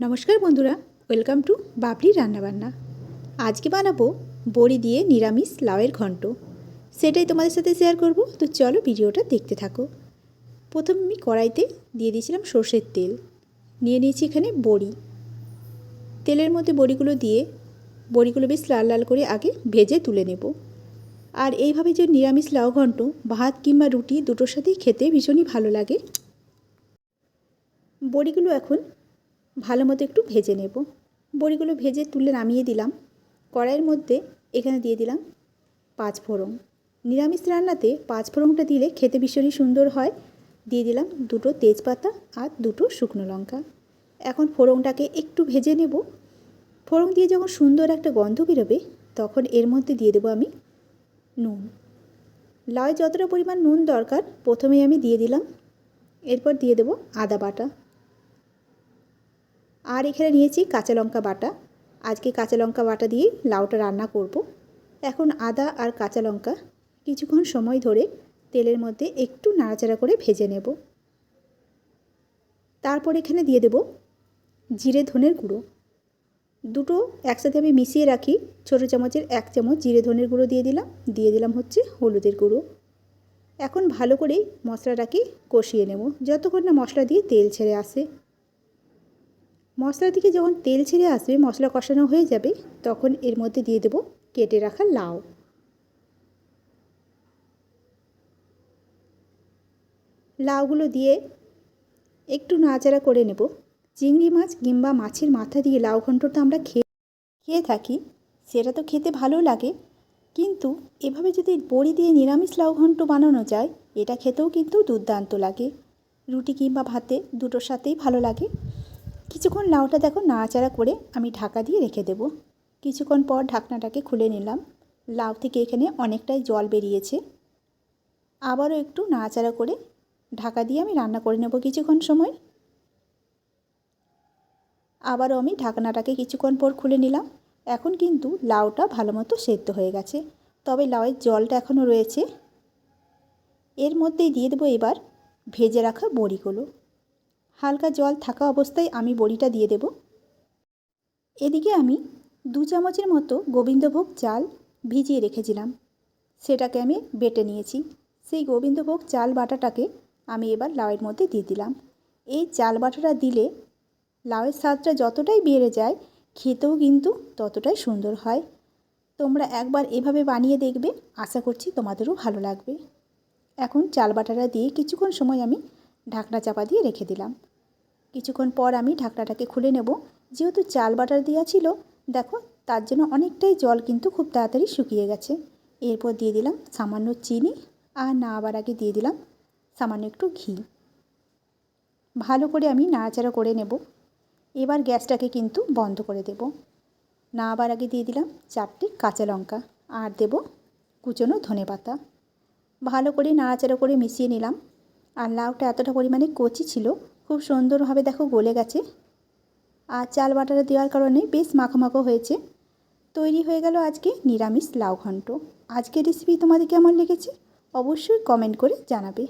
নমস্কার বন্ধুরা, welcome to Babri রান্নাবান্না। আজকে বানাবো বড়ি দিয়ে নিরামিষ লাউয়ের ঘন্ট। সেটাই তোমাদের সাথে শেয়ার করব, তো চলো ভিডিওটা দেখতে থাকো। প্রথম আমি কড়াইতে দিয়ে দিয়েছিলাম সর্ষের তেল। নিয়ে নিয়েছি এখানে বড়ি। তেলের মধ্যে বড়িগুলো দিয়ে, বড়িগুলো বেশ লাল লাল করে আগে ভেজে তুলে নেব। আর এইভাবে যে নিরামিষ লাউ ঘন্ট, ভাত কিংবা রুটি দুটোর সাথেই খেতে ভীষণই ভালো লাগে। বড়িগুলো এখন ভালো মতো একটু ভেজে নেব। বড়িগুলো ভেজে তুলে নামিয়ে দিলাম। কড়াইয়ের মধ্যে এখানে দিয়ে দিলাম পাঁচ ফোড়ন। নিরামিষ রান্নাতে পাঁচ ফোড়নটা দিলে খেতে ভীষণই সুন্দর হয়। দিয়ে দিলাম দুটো তেজপাতা আর দুটো শুকনো লঙ্কা। এখন ফোড়নটাকে একটু ভেজে নেব। ফোড়ন দিয়ে যখন সুন্দর একটা গন্ধ বেরোবে, তখন এর মধ্যে দিয়ে দেবো আমি নুন। লাউ যতটা পরিমাণ নুন দরকার, প্রথমেই আমি দিয়ে দিলাম। এরপর দিয়ে দেবো আদা বাটা। আর এখানে নিয়েছি কাঁচা লঙ্কা বাটা। আজকে কাঁচা লঙ্কা বাটা দিয়ে লাউটা রান্না করব। এখন আদা আর কাঁচা লঙ্কা কিছুক্ষণ সময় ধরে তেলের মধ্যে একটু নাড়াচাড়া করে ভেজে নেব। তারপর এখানে দিয়ে দেব জিরে ধনের গুঁড়ো। দুটো একসাথে আমি মিশিয়ে রাখি। ছোটো চামচের এক চামচ জিরে ধনের গুঁড়ো দিয়ে দিলাম। দিয়ে দিলাম হচ্ছে হলুদের গুঁড়ো। এখন ভালো করে মশলাটাকে কষিয়ে নেব। যতক্ষণ না মশলা দিয়ে তেল ছেড়ে আসে। মশলা থেকে যখন তেল ছেড়ে আসবে, মশলা কষানো হয়ে যাবে, তখন এর মধ্যে দিয়ে দেব কেটে রাখা লাউ। লাউগুলো দিয়ে একটু নাড়াচাড়া করে নেব। চিংড়ি মাছ কিংবা মাছের মাথা দিয়ে লাউ ঘন্টটা আমরা খেয়ে খেয়ে থাকি, সেটা তো খেতে ভালো লাগে। কিন্তু এভাবে যদি বড়ি দিয়ে নিরামিষ লাউ ঘন্ট বানানো যায়, এটা খেতেও কিন্তু দুর্দান্ত লাগে। রুটি কিংবা ভাতে দুটোর সাথেই ভালো লাগে। কিছুক্ষণ লাউটা দেখো নাড়াচাড়া করে আমি ঢাকা দিয়ে রেখে দেব। কিছুক্ষণ পর ঢাকনাটাকে খুলে নিলাম। লাউ থেকে এখানে অনেকটাই জল বেরিয়েছে। আবারও একটু নাড়াচাড়া করে ঢাকা দিয়ে আমি রান্না করে নেব কিছুক্ষণ সময়। আবারও আমি ঢাকনাটাকে কিছুক্ষণ পর খুলে নিলাম। এখন কিন্তু লাউটা ভালো মতো সেদ্ধ হয়ে গেছে। তবে লাউয়ের জলটা এখনও রয়েছে। এর মধ্যেই দিয়ে দেবো এবার ভেজে রাখা বড়িগুলো। হালকা জল থাকা অবস্থায় আমি বড়িটা দিয়ে দেব। এদিকে আমি দু চামচের মতো গোবিন্দভোগ চাল ভিজিয়ে রেখেছিলাম। সেটাকে আমি বেটে নিয়েছি। সেই গোবিন্দভোগ চাল বাটাটাকে আমি এবার লাউয়ের মধ্যে দিয়ে দিলাম। এই চাল বাটাটা দিলে লাউয়ের স্বাদটা যতটাই বেড়ে যায়, খেতেও কিন্তু ততটাই সুন্দর হয়। তোমরা একবার এভাবে বানিয়ে দেখবে, আশা করছি তোমাদেরও ভালো লাগবে। এখন চাল বাটাটা দিয়ে কিছুক্ষণ সময় আমি ঢাকনা চাপা দিয়ে রেখে দিলাম। কিছুক্ষণ পর আমি ঢাকনাটাকে খুলে নেব। যেহেতু চাল বাটার দেওয়া ছিল, দেখো, তার জন্য অনেকটাই জল কিন্তু খুব তাড়াতাড়ি শুকিয়ে গেছে। এরপর দিয়ে দিলাম সামান্য চিনি আর না আবার আগে দিয়ে দিলাম সামান্য একটু ঘি। ভালো করে আমি নাড়াচাড়া করে নেব। এবার গ্যাসটাকে কিন্তু বন্ধ করে দেব। না আবার আগে দিয়ে দিলাম চারটে কাঁচা লঙ্কা আর দেব কুচনো ধনে পাতা। ভালো করে নাড়াচাড়া করে মিশিয়ে নিলাম। আর লাউটা এতটা পরিমাণে কচি ছিল খুব সুন্দরভাবে দেখো গলে গেছে। আর চাল বাটাটা দেওয়ার কারণে বেশ মাখো হয়েছে। তৈরি হয়ে গেল আজকে নিরামিষ লাউ ঘন্ট। আজকের রেসিপি তোমাদের কেমন লেগেছে? অবশ্যই কমেন্ট করে জানাবে।